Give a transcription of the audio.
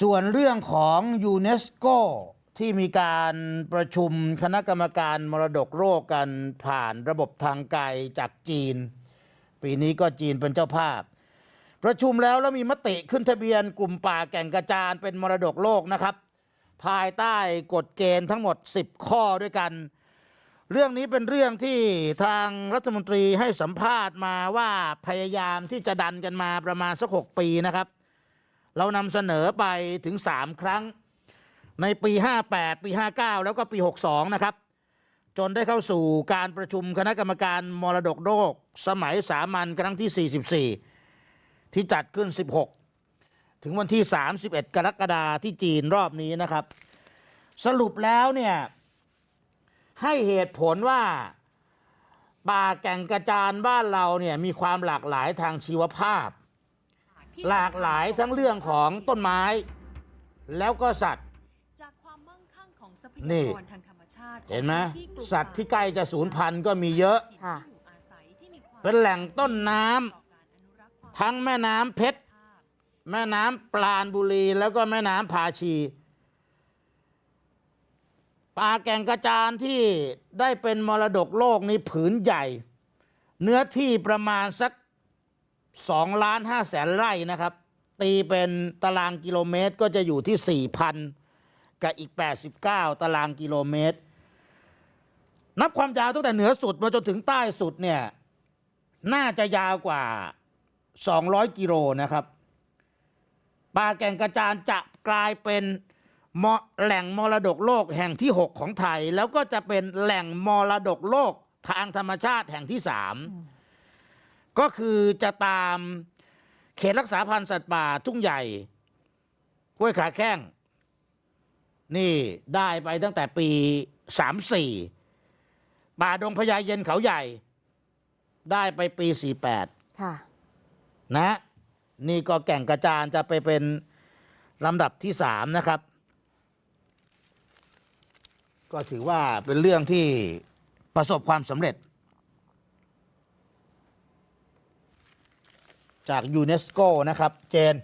ส่วนเรื่องของยูเนสโกที่มีการประชุมคณะกรรมการมรดกโลกกันผ่านระบบทางไกลจากจีน ปีนี้ก็จีนเป็นเจ้าภาพ ประชุมแล้วแล้วมีมติขึ้นทะเบียนกลุ่มป่าแก่งกระจานเป็นมรดกโลกนะครับ ภายใต้กฎเกณฑ์ทั้งหมด 10 ข้อด้วยกัน เรื่องนี้เป็นเรื่องที่ทางรัฐมนตรีให้สัมภาษณ์มาว่าพยายามที่จะดันกันมาประมาณสักหกปีนะครับ เรานำเสนอไปถึง 3 ครั้ง ในปี 58 ปี 59 แล้วก็ปี 62 นะครับ จนได้เข้าสู่การประชุมคณะกรรมการมรดกโลกสมัยสามัญครั้งที่ 44 ที่จัดขึ้น 16 ถึงวันที่ 31 กรกฎาที่จีนรอบนี้นะครับ สรุปแล้วเนี่ย ให้เหตุผลว่าป่าแก่งกระจานบ้านเราเนี่ยมีความหลากหลายทางชีวภาพ หลากหลายทั้งเรื่องของต้นไม้ แล้วก็สัตว์ จากความมั่งคั่งของทรัพนี่ยากรทางธรรมชาติเห็นไหมที่กลุ่มสัตว์ที่ใกล้จะสูญพันธุ์ก็มีเยอะ ค่ะที่อยู่อาศัยที่มีความเป็นแหล่งต้นน้ำต่อการอนุรักษ์ความทั้งแม่น้ำเพชร แม่น้ำปราณบุรี แล้วก็แม่น้ำพาชีป่าแก่งกระจานที่ได้เป็นมรดกโลกนี้ผืนใหญ่ เนื้อที่ประมาณสัก 2ล้าน5แสนไร่นะครับ ตีเป็นตารางกิโลเมตรก็จะอยู่ที่ 4,000 กับอีก 89 ตารางกิโลเมตร นับความยาวตั้งแต่เหนือสุดมาจนถึงใต้สุดเนี่ยน่าจะยาวกว่า 200 กิโลนะครับป่าแก่งกระจานจะกลายเป็นมแหล่งมรดกโลกแห่งที่ 6 ของไทย แล้วก็จะเป็นแหล่งมรดกโลกทางธรรมชาติแห่งที่3 ก็คือจะตามเขตรักษาพันธุ์สัตว์ป่าทุ่งใหญ่ห้วยขาแข้ง นี่ได้ไปตั้งแต่ปี34ป่าดงพญาเย็นเขาใหญ่ ได้ไปปี48ค่ะ นะ นี่ก็แก่งกระจานจะไปเป็นลำดับที่สามนะครับ ก็ถือว่าเป็นเรื่องที่ประสบความสำเร็จ จากยูเนสโกนะครับ เจน